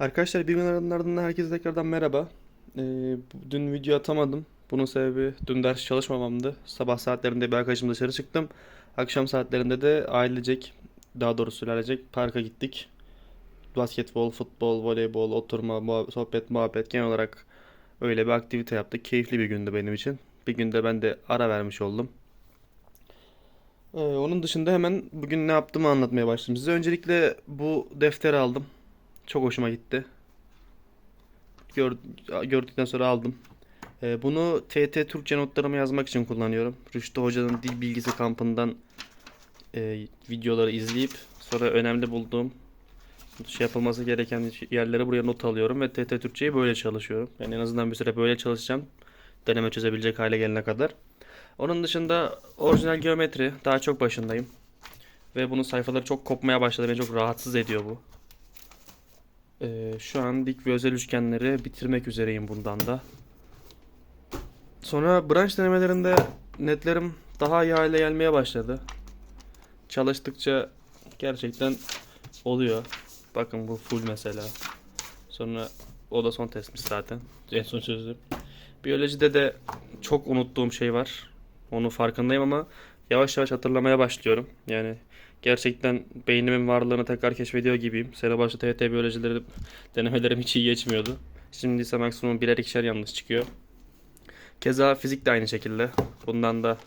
Arkadaşlar bir gün ardından herkese tekrardan merhaba. Ee, dün video atamadım. Bunun sebebi dün ders çalışmamamdı. Sabah saatlerinde bir arkadaşım dışarı çıktım. Akşam saatlerinde de ailecek, daha doğrusu ailecek parka gittik. Basketbol, futbol, voleybol, oturma, muhab- sohbet, muhabbet genel olarak öyle bir aktivite yaptık. Keyifli bir gündü benim için. Bir günde ben de ara vermiş oldum. Ee, onun dışında hemen bugün ne yaptığımı anlatmaya başladım size. Öncelikle bu defteri aldım. Çok hoşuma gitti. Gör, gördükten sonra aldım. Ee, bunu TT Türkçe notlarımı yazmak için kullanıyorum. Rüştü Hoca'nın dil bilgisi kampından e, videoları izleyip sonra önemli bulduğum şey yapılması gereken yerlere buraya not alıyorum ve TT Türkçeyi böyle çalışıyorum. Yani en azından bir süre böyle çalışacağım. Deneme çözebilecek hale gelene kadar. Onun dışında orijinal geometri daha çok başındayım. Ve bunun sayfaları çok kopmaya başladı. Beni çok rahatsız ediyor bu. Ee, şu an dik ve özel üçgenleri bitirmek üzereyim bundan da. Sonra branş denemelerinde netlerim daha iyi hale gelmeye başladı. Çalıştıkça gerçekten oluyor. Bakın bu full mesela. Sonra o da son testmiş zaten. En son çözdüm. Biyolojide de çok unuttuğum şey var. Onun farkındayım ama yavaş yavaş hatırlamaya başlıyorum. Yani gerçekten beynimin varlığını tekrar keşfediyor gibiyim. Sene başı TYT biyolojileri denemelerim hiç iyi geçmiyordu. Şimdi ise maksimum birer ikişer yanlış çıkıyor. Keza fizik de aynı şekilde. Bundan da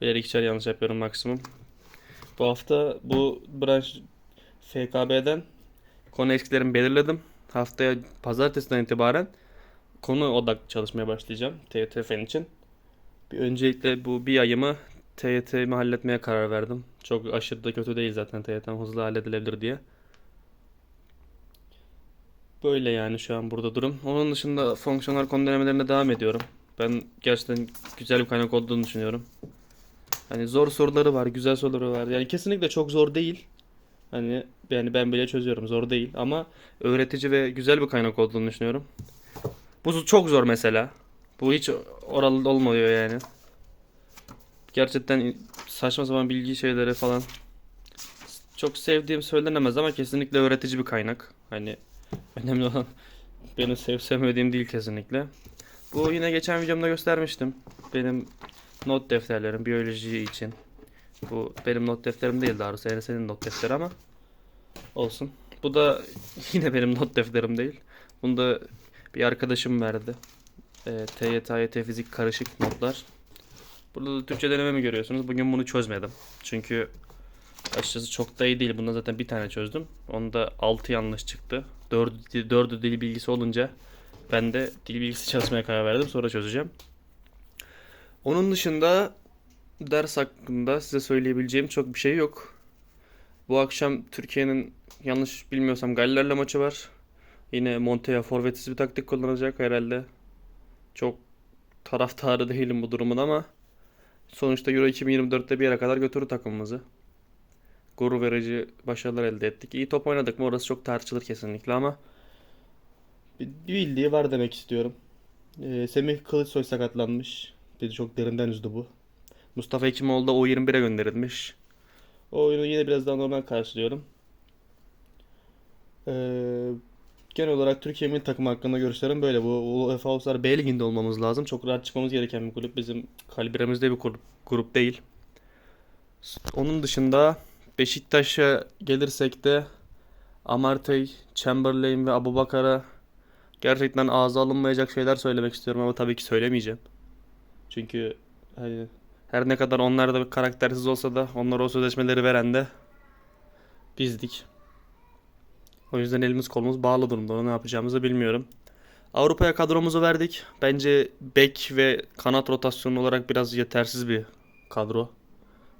birer ikişer yanlış yapıyorum maksimum. Bu hafta bu branş FKB'den konu eksiklerimi belirledim. Haftaya pazartesiden itibaren konu odak çalışmaya başlayacağım TYT fen için. Bir öncelikle bu bir ayımı TYT'mi halletmeye karar verdim. Çok aşırı da kötü değil zaten TYT'm hızlı halledilebilir diye. Böyle yani şu an burada durum. Onun dışında fonksiyonel konu denemelerine devam ediyorum. Ben gerçekten güzel bir kaynak olduğunu düşünüyorum. Hani zor soruları var, güzel soruları var. Yani kesinlikle çok zor değil. Hani yani ben bile çözüyorum. Zor değil ama öğretici ve güzel bir kaynak olduğunu düşünüyorum. Bu çok zor mesela. Bu hiç oralı olmuyor yani. Gerçekten saçma sapan bilgi şeyleri falan çok sevdiğim söylenemez ama kesinlikle öğretici bir kaynak. Hani önemli olan benim sevip sevmediğim değil kesinlikle. Bu yine geçen videomda göstermiştim. Benim not defterlerim biyoloji için. Bu benim not defterim değil daha doğrusu. Yani senin not defteri ama olsun. Bu da yine benim not defterim değil. Bunu da bir arkadaşım verdi. E, TYT, AYT fizik karışık notlar. Burada da Türkçe denememi görüyorsunuz. Bugün bunu çözmedim. Çünkü açıkçası çok da iyi değil. Bundan zaten bir tane çözdüm. Onda 6 yanlış çıktı. 4'ü, 4'ü dil bilgisi olunca ben de dil bilgisi çalışmaya karar verdim. Sonra çözeceğim. Onun dışında ders hakkında size söyleyebileceğim çok bir şey yok. Bu akşam Türkiye'nin yanlış bilmiyorsam Galler'le maçı var. Yine Montoya forvetsiz bir taktik kullanacak herhalde. Çok taraftarı değilim bu durumun ama sonuçta Euro 2024'te bir yere kadar götürür takımımızı. Gurur verici başarılar elde ettik. İyi top oynadık mı orası çok tartışılır kesinlikle ama bir bildiği var demek istiyorum. Ee, Semih Kılıçsoy sakatlanmış. Bizi çok derinden üzdü bu. Mustafa Hekimoğlu da U21'e gönderilmiş. O oyunu yine biraz daha normal karşılıyorum. Ee, genel olarak Türkiye milli takımı hakkında görüşlerim böyle. Bu UEFA Uluslar B Ligi'nde olmamız lazım. Çok rahat çıkmamız gereken bir kulüp. Bizim kalibremizde bir grup, grup değil. Onun dışında Beşiktaş'a gelirsek de Amartey, Chamberlain ve Abubakar'a gerçekten ağza alınmayacak şeyler söylemek istiyorum ama tabii ki söylemeyeceğim. Çünkü hani her ne kadar onlar da karaktersiz olsa da onlara o sözleşmeleri veren de bizdik. O yüzden elimiz kolumuz bağlı durumda. Onu ne yapacağımızı bilmiyorum. Avrupa'ya kadromuzu verdik. Bence bek ve kanat rotasyonu olarak biraz yetersiz bir kadro.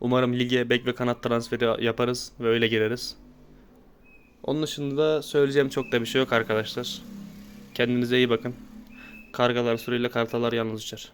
Umarım lige bek ve kanat transferi yaparız ve öyle gireriz. Onun dışında söyleyeceğim çok da bir şey yok arkadaşlar. Kendinize iyi bakın. Kargalar sürüyle kartalar yalnız uçar.